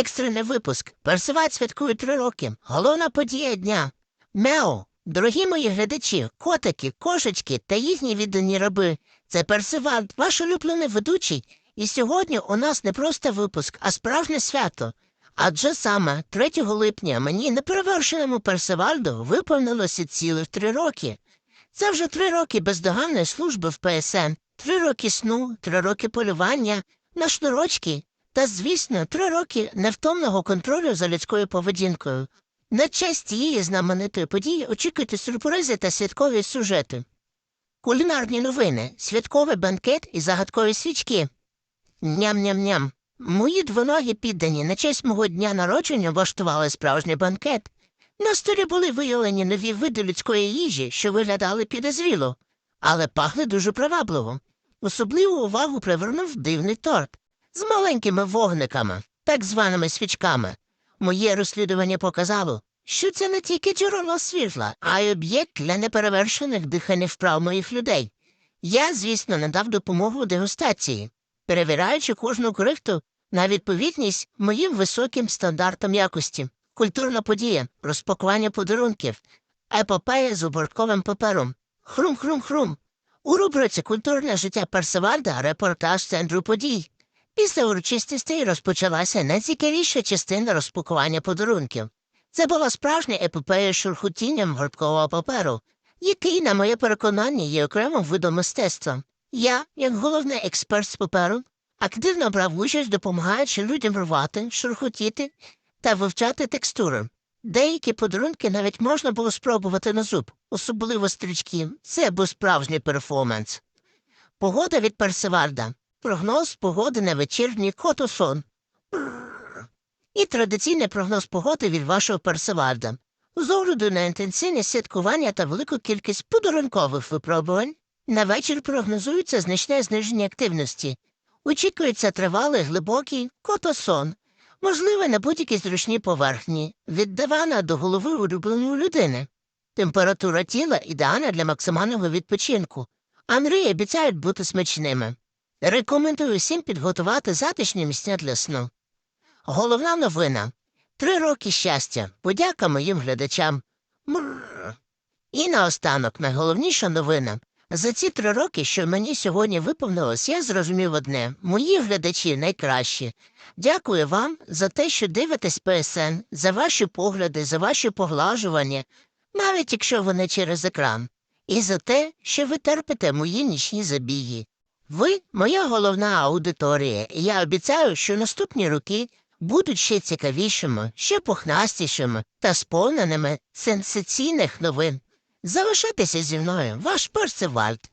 Екстрений випуск. Персиваль святкує три роки. Головна подія дня. Мяу. Дорогі мої глядачі, котики, кошечки та їхні віддані раби. Це Персиваль, ваш улюблений ведучий. І сьогодні у нас не просто випуск, а справжнє свято. Адже саме 3 липня мені неперевершеному Персивальду виповнилося цілих три роки. Це вже три роки бездоганної служби в ПСН, три роки сну, три роки полювання, на шнурочки та, звісно, три роки невтомного контролю за людською поведінкою. На честь цієї знаменитої події очікуйте сюрпризи та святкові сюжети. Кулінарні новини, святковий банкет і загадкові свічки. Ням-ням-ням. Мої двоногі піддані на честь мого дня народження влаштували справжній банкет. На столі були виявлені нові види людської їжі, що виглядали підозріло, але пахли дуже привабливо. Особливу увагу привернув дивний торт з маленькими вогниками, так званими свічками. Моє розслідування показало, що це не тільки джерело світла, а й об'єкт для неперевершених дихальних вправ моїх людей. Я, звісно, надав допомогу дегустації, перевіряючи кожну крихту на відповідність моїм високим стандартам якості. Культурна подія, розпакування подарунків, епопея з обортковим папером. Хрум-хрум-хрум. У рубриці Культурне життя Персивальда репортаж центру подій. Після урочистостей розпочалася найцікавіша частина розпакування подарунків. Це була справжня епопея з шурхотінням горткового паперу, який, на моє переконання, є окремим видом мистецтва. Я, як головний експерт з паперу, активно брав участь, допомагаючи людям рвати, шурхотіти та вивчати текстури. Деякі подарунки навіть можна було спробувати на зуб, особливо стрічки. Це був справжній перформанс. Погода від Персивальда. Прогноз погоди на вечірній котосон. І традиційний прогноз погоди від вашого Персивальда. З огляду на інтенсивне святкування та велику кількість подарункових випробувань, на вечір прогнозується значне зниження активності. Очікується тривалий глибокий котосон, можливо, на будь-якій зручній поверхні, від дивана до голови улюбленої людини. Температура тіла ідеальна для максимального відпочинку, а мрії обіцяють бути смачними. Рекомендую всім підготувати затишні місця для сну. Головна новина три роки щастя, подяка моїм глядачам. Мрррр. І наостанок найголовніша новина. За ці три роки, що мені сьогодні виповнилось, я зрозумів одне мої глядачі найкращі. Дякую вам за те, що дивитесь ПСН, за ваші погляди, за ваші поглажування, навіть якщо вони через екран, і за те, що ви терпите мої нічні забіги. Ви моя головна аудиторія, і я обіцяю, що наступні роки будуть ще цікавішими, ще пухнастішими та сповненими сенсаційних новин. Залишайтеся зі мною, ваш Персивальд.